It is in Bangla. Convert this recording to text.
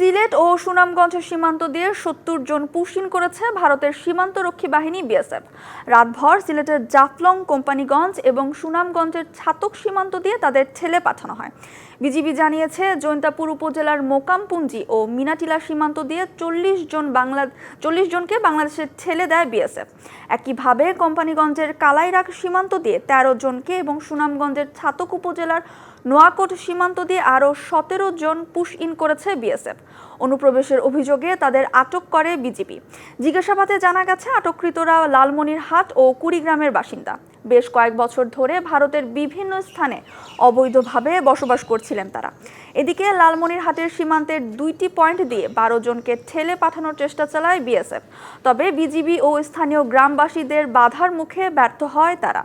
সিলেট ও সুনামগঞ্জ সীমান্ত দিয়ে সত্তর জন পুশিন করেছে ভারতের সীমান্তরক্ষী বাহিনী বিএসএফ। রাতভর সিলেটের জাফলং, কোম্পানিগঞ্জ এবং সুনামগঞ্জের ছাতক সীমান্ত দিয়ে তাদের ঠেলে পাঠানো হয়। বিজিবি জানিয়েছে, জৈন্তাপুর উপজেলার মোকামপুঞ্জি ও মিনাটিলা সীমান্ত দিয়ে চল্লিশ জন বাংলা, চল্লিশ জনকে বাংলাদেশের ঠেলে দেয় বিএসএফ। একইভাবে কোম্পানিগঞ্জের কালাইরাক সীমান্ত দিয়ে তেরো জনকে এবং সুনামগঞ্জের ছাতক উপজেলার নোয়াকোট সীমান্ত দিয়ে আরও সতেরো জন পুশ ইন করেছে বিএসএফ। অনুপ্রবেশের অভিযোগে তাদের আটক করে বিজিবি। জিজ্ঞাসাবাদে জানা গেছে, আটককৃতরা লালমনিরহাট ও কুড়িগ্রামের বাসিন্দা। বেশ কয়েক বছর ধরে ভারতের বিভিন্ন স্থানে অবৈধভাবে বসবাস করছিলেন তারা। এদিকে লালমনিরহাটের সীমান্তের দুইটি পয়েন্ট দিয়ে বারো জনকে ঠেলে পাঠানোর চেষ্টা চালায় বিএসএফ। তবে বিজিবি ও স্থানীয় গ্রামবাসীদের বাধার মুখে ব্যর্থ হয় তারা।